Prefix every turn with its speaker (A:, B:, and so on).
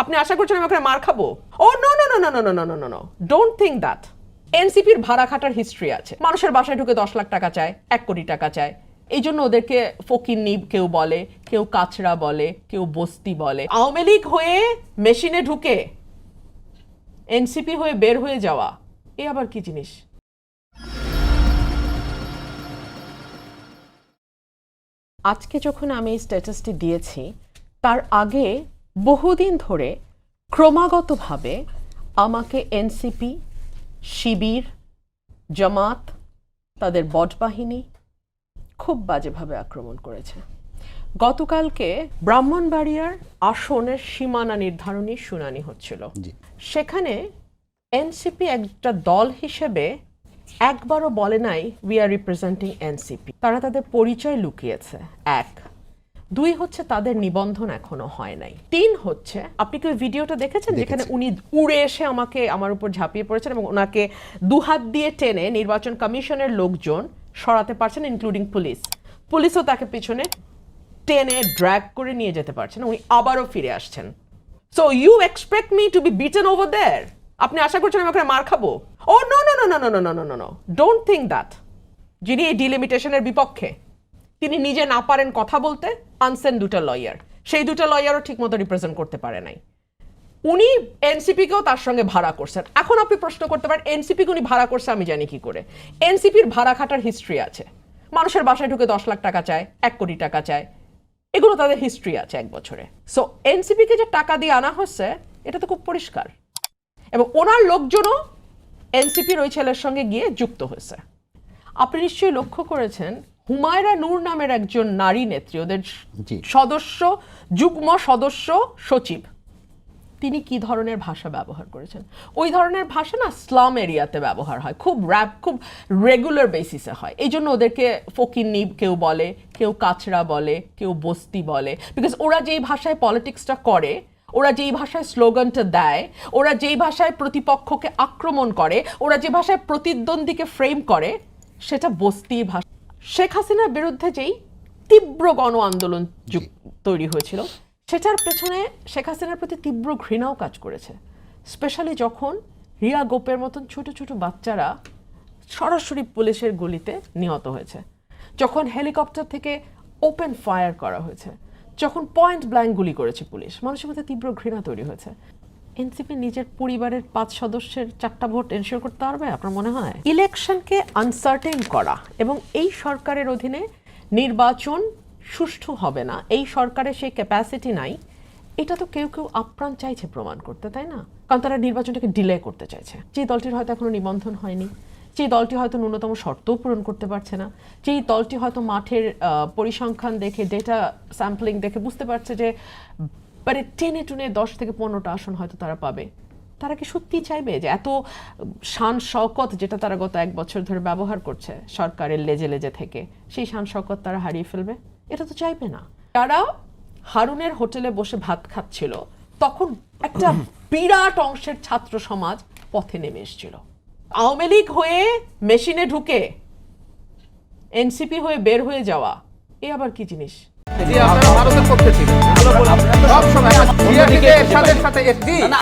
A: আপনি আশা করছেন আমি ওখানে মার খাব? ও no no no no no no no no no don't think that এনসিপির ভাড়া খাটার হিস্ট্রি আছে। মানুষের বাসায় ঢুকে দশ লাখ টাকা চায়, এক কোটি টাকা চায়। এই জন্য ওদেরকে ফকিন্নি কেউ বলে, কেউ কাছড়া বলে, কেউ বস্তি বলে। আওয়ামী লীগ হয়ে মেশিনে ঢুকে, এনসিপি হয়ে বের হয়ে যাওয়া, এ আবার কি জিনিস? আজকে যখন আমি স্ট্যাটাসটি দিয়েছি, তার আগে বহুদিন ধরে ক্রমাগতভাবে আমাকে এনসিপি শিবির জামাত তাদের বট বাহিনী খুব বাজেভাবে আক্রমণ করেছে। গতকালকে ব্রাহ্মণবাড়িয়ার আসনের সীমানা নির্ধারণী শুনানি হচ্ছিল। সেখানে এনসিপি একটা দল হিসেবে একবারও বলে নাই উই আর রিপ্রেজেন্টিং এনসিপি। তারা তাদের পরিচয় লুকিয়েছে। এক দুই হচ্ছে তাদের নিবন্ধন এখনও হয় নাই তিন হচ্ছে আপনি কি ভিডিওটা দেখেছেন যেখানে উনি উড়ে এসে আমাকে আমার উপর ঝাঁপিয়ে পড়েছেন এবং ওনাকে দুহাত দিয়ে টেনে নির্বাচন কমিশনের লোকজন সরাতে পারছেন ইনক্লুডিং পুলিশ পুলিশও তাকে পিছনে টেনে ড্র্যাগ করে নিয়ে যেতে পারছেন উনি আবারও ফিরে আসছেন so you expect me to be beaten over there আপনি আশা করছেন আমি ওখানে মার খাব ও no no no no no no no no no no don't think that যিনি এই ডিলিমিটেশনের বিপক্ষে তিনি নিজে না পারেন কথা বলতে, আনসেন দুটো লয়ার সেই দুটো লয়ারও ঠিকমতো রিপ্রেজেন্ট করতে পারে নাই। উনি এনসিপিকেও তার সঙ্গে ভাড়া করছেন। এখন আপনি প্রশ্ন করতে পারেন এনসিপি উনি ভাড়া করছে আমি জানি কি করে। এনসিপির ভাড়া খাটার হিস্ট্রি আছে। মানুষের বাসায় ঢুকে দশ লাখ টাকা চায়, এক কোটি টাকা চায়। এগুলো তাদের হিস্ট্রি আছে এক বছরে। সো এনসিপিকে যে টাকা দিয়ে আনা হচ্ছে, এটা তো খুব পরিষ্কার। এবং ওনার লোকজনও এনসিপির ওই ছেলের সঙ্গে গিয়ে যুক্ত হয়েছে। আপনি নিশ্চয়ই লক্ষ্য করেছেন হুমায়রা নূর নামের একজন নারী নেত্রী ওদের। সদস্য যুগ্ম সদস্য সচিব। তিনি কি ধরনের ভাষা ব্যবহার করেছেন? ওই ধরনের ভাষা না স্লাম এরিয়াতে ব্যবহার হয়। খুব র্যাপ খুব রেগুলার বেসিসে হয়। এই জন্য ওদেরকে ফকিন্নি কেউ বলে কেউ কাছড়া বলে কেউ বস্তি বলে। বিকজ ওরা যেই ভাষায় পলিটিক্সটা করে ওরা যেই ভাষায় স্লোগানটা দেয় ওরা যেই ভাষায় প্রতিপক্ষকে আক্রমণ করে ওরা যে ভাষায় প্রতিদ্বন্দ্বীকে ফ্রেম করে সেটা বস্তি ভাষা। শেখ হাসিনার বিরুদ্ধে যেই তীব্র গণ আন্দোলন তৈরি হয়েছিল, সেটার পেছনে শেখ হাসিনার প্রতি তীব্র ঘৃণাও কাজ করেছে। স্পেশালি যখন রিয়া গোপের মতন ছোট ছোট বাচ্চারা সরাসরি পুলিশের গুলিতে নিহত হয়েছে। যখন হেলিকপ্টার থেকে ওপেন ফায়ার করা হয়েছে। যখন পয়েন্ট ব্ল্যাঙ্ক গুলি করেছে পুলিশ। মানুষের মধ্যে তীব্র ঘৃণা তৈরি হয়েছে। এনসিপি নিজের পরিবারের পাঁচ সদস্যের চারটা ভোট এনশিওর করতে পারবে, আপনার মনে হয়? ইলেকশনকে আনসার্টেন করা এবং এই সরকারের অধীনে নির্বাচন সুষ্ঠু হবে না। এই সরকারের সেই ক্যাপাসিটি নাই। এটা তো কেউ কেউ আপ্রাণ চাইছে প্রমাণ করতে, তাই না? কারণ তারা নির্বাচনটাকে ডিলে করতে চাইছে। যে দলটির হয়তো এখনও নিবন্ধন হয়নি যে দলটি হয়তো ন্যূনতম শর্তও পূরণ করতে পারছে না, যেই দলটি হয়তো মাঠের পরিসংখ্যান দেখে ডেটা স্যাম্পলিং দেখে বুঝতে পারছে যে মানে টেনে টুনে দশ থেকে পনেরোটা আসন হয়তো তারা পাবে। তারা কি সত্যি চাইবে যে এত শান শওকত যেটা তারা গত এক বছর ধরে ব্যবহার করছে সরকারের লেজে লেজে থেকে, সেই শান শওকত তারা হারিয়ে ফেলবে? এটা তো চাইবে না। তারা হারুনের হোটেলে বসে ভাত খাচ্ছিল, তখন একটা বিরাট অংশের ছাত্র সমাজ পথে নেমে এসেছিল। আওয়ামী লীগ হয়ে মেশিনে ঢুকে, এনসিপি হয়ে বের হয়ে যাওয়া, এ আবার কি জিনিস?
B: জি আপনারা ভারতের পক্ষে ছিলেন। সব সময় সাথে সাথে জি